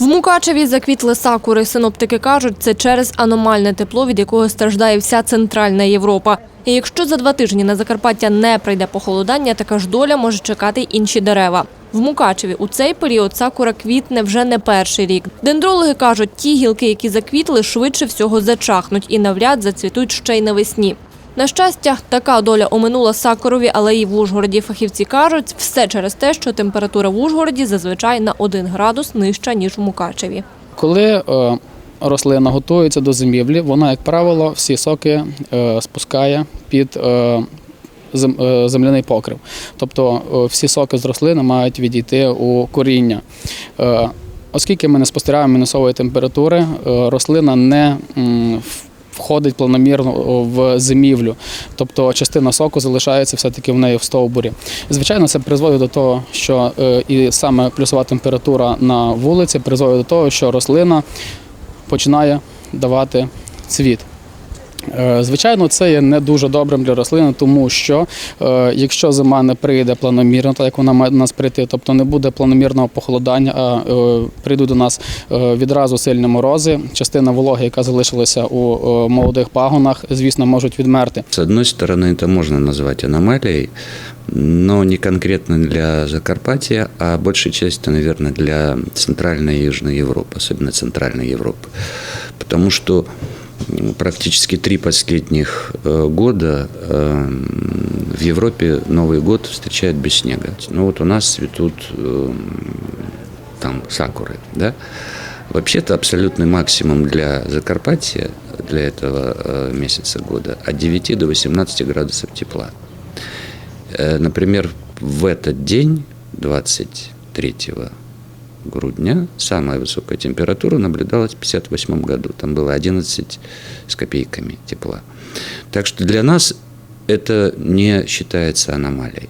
Мукачеві заквітли сакури. Синоптики кажуть, це через аномальне тепло, від якого страждає вся центральна Європа. І якщо за два тижні на Закарпаття не прийде похолодання, така ж доля може чекати інші дерева. В Мукачеві у цей період сакура квітне вже не перший рік. Дендрологи кажуть, ті гілки, які заквітли, швидше всього зачахнуть і навряд зацвітуть ще й навесні. На щастя, така доля оминула сакурові алеї в Ужгороді. Фахівці кажуть, все через те, що температура в Ужгороді зазвичай на 1 градус нижча, ніж у Мукачеві. Коли е, рослина готується до зимівлі, вона, як правило, всі соки е, спускає під е, зем- земляний покрив. Тобто всі соки з рослини мають відійти у коріння. Оскільки ми не спостерігаємо мінусової температури, рослина не в- входить планомірно в зимівлю, тобто частина соку залишається все-таки в неї в стовбурі. Звичайно, це призводить до того, що е, і саме плюсова температура на вулиці призводить до того, що рослина починає давати цвіт. Е, Звичайно, це є не дуже добрим для рослини, тому що е, якщо зима не прийде планомірно, так як вона має до нас прийти, тобто не буде планомірного похолодання, а е, прийдуть до нас е, відразу сильні морози, частина вологи, яка залишилася у е, молодих пагонах, звісно, можуть відмерти. С одной стороны, это можно назвать аномалией, но не конкретно для Закарпатья, а большей части, наверное, для Центральной и Южной Европы, особенно Центральной Европы. Потому что м, Практически три последних э, года э, в Европе Новый год встречают без снега. Ну вот у нас цветут э, там сакуры, да? Вообще-то абсолютный максимум для Закарпатья для этого э, месяца года от 9 до 18 градусов тепла. Э, Например, в этот день, 23 грудня, самая высокая температура наблюдалась в 1958 году. Там было 11 с копейками тепла. Так что для нас это не считается аномалией.